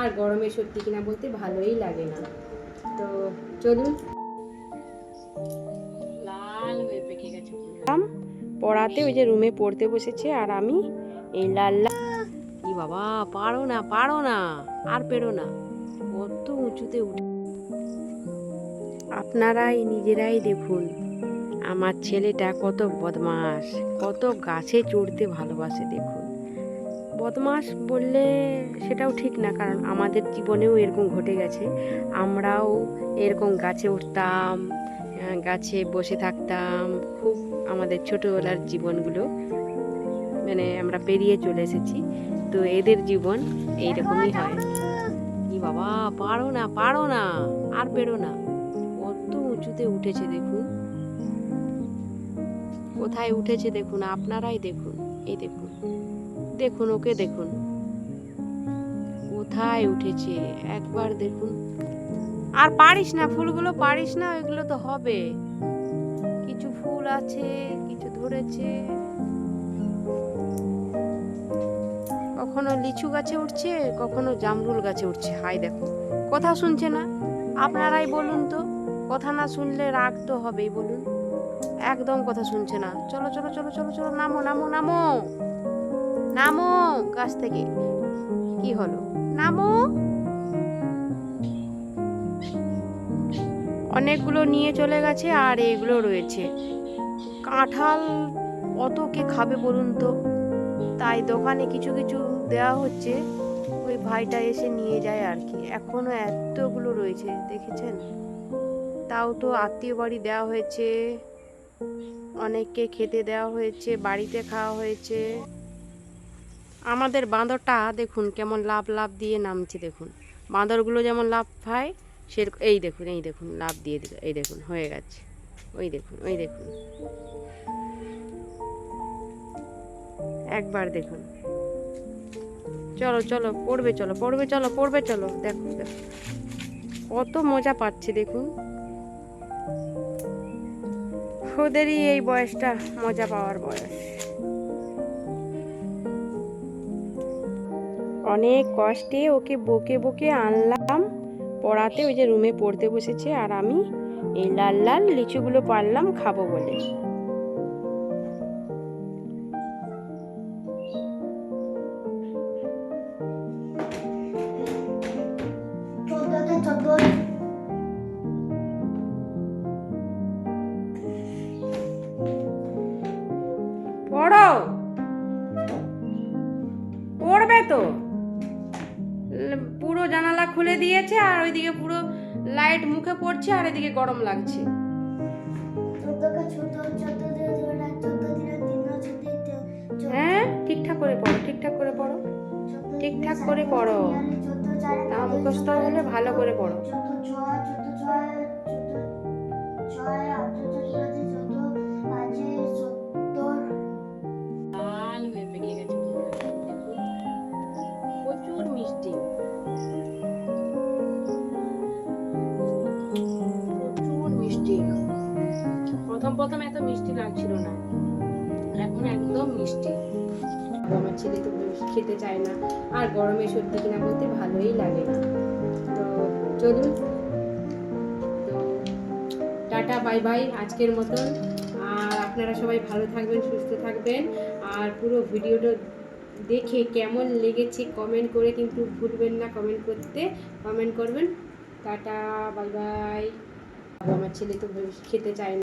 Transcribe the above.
আর গরমে সত্যি কিনা বলতে ভালোই লাগে না। তো চলুন। লাল হয়ে পেকে গেছে পড়াতে ওই যে রুমে পড়তে বসেছে আর আমি এই লাল লাল। ই বাবা পারো না পারো না আর পেরো না। কত উঁচুতে উঠে আপনারাই নিজেরাই দেখুন আমার ছেলেটা কত বদমাস কত গাছে চড়তে ভালোবাসে দেখুন। বদমাস বললে সেটাও ঠিক না, কারণ আমাদের জীবনেও এরকম ঘটে গেছে। আমরাও এরকম গাছে উঠতাম গাছে বসে থাকতাম। খুব আমাদের ছোটোবেলার জীবনগুলো মানে আমরা পেরিয়ে চলে এসেছি। তো এদের জীবন এইরকমই হয়। কি বাবা, পারো না পারো না, আর পেরো না। কত উঁচুতে উঠেছে দেখুন। কোথায় উঠেছে দেখুন, আপনারাই দেখুন, এই দেখুন। দেখুন, ওকে দেখুন। কোথায় উঠেছে? একবার দেখুন। আর পারিস না, ফুলগুলো পারিস না, ওইগুলো তো হবে। কিছু ফুল আছে, কিছু ধরেছে। কখনো লিচু গাছে উঠছে, কখনো জামরুল গাছে উঠছে। হাই দেখো, কথা শুনছে না? আপনারাই বলুন তো, কথা না শুনলে রাগ তো হবেই বলুন। একদম কথা শুনছে না। চলো চলো চলো চলো চলো, নামো নামো নামো। নামো গাছ থেকে। কি হলো? নামো। অনেকগুলো নিয়ে চলে গেছে আর এগুলো রয়েছে। কাঁঠাল অত কে খাবে বলুন তো? তাই দোকানে কিছু কিছু দেওয়া হচ্ছে। ওই ভাইটা এসে নিয়ে যায় আর কি। এখনও এতগুলো রয়েছে, দেখেছেন? তাও তো আত্মীয় বাড়ি দেওয়া হয়েছে, অনেককে খেতে দেওয়া হয়েছে, বাড়িতে খাওয়া হয়েছে। আমাদের বাঁদরটা, দেখুন কেমন লাভ লাভ দিয়ে নামছে, দেখুন। বাঁদরগুলো যেমন লাভ খায় সেরকম এই দেখুন এই দেখুন লাভ দিয়ে এই দেখুন, হয়ে গেছে। ওই দেখুন ওই দেখুন। একবার দেখুন। চলো চলো, পড়বে চলো পড়বে চলো পড়বে, চলো, দেখো দেখো। কত মজা পাচ্ছে, দেখুন। ওদেরই এই বয়সটা, মজা পাওয়ার বয়স। অনেক কষ্টে ওকে বকে বকে আনলাম। পড়াতে ওই যে রুমে পড়তে বসেছে আর আমি এই লাল লাল লিচুগুলো পারলাম খাব বলে। পড়ো। পড়বে তো? পুরো জানালা খুলে দিয়েছে আর ওইদিকে পুরো লাইট মুখে পড়ছে আর এদিকে গরম লাগছে। হ্যাঁ ঠিকঠাক করে পড়ো ঠিকঠাক করে পড়ো। ঠিকঠাক করে পড়ো। তা মুখস্থ হলে ভালো করে পড়ো। প্রথম প্রথম এত মিষ্টি লাগছিল না। এখন একদম মিষ্টি। আমার ছেলে তো খেতে চায় না। আর গরমে সত্যি কিনা বলতে ভালোই লাগে তো চলুন। তো টাটা, বাই বাই আজকের মতন। আর আপনারা সবাই ভালো থাকবেন, সুস্থ থাকবেন। আর পুরো ভিডিওটা দেখে কেমন লেগেছে কমেন্ট করে কিন্তু ভুলবেন না কমেন্ট করতে। কমেন্ট করবেন। Tata, bye bye. আমার ছেলে তো খেতে চায় না।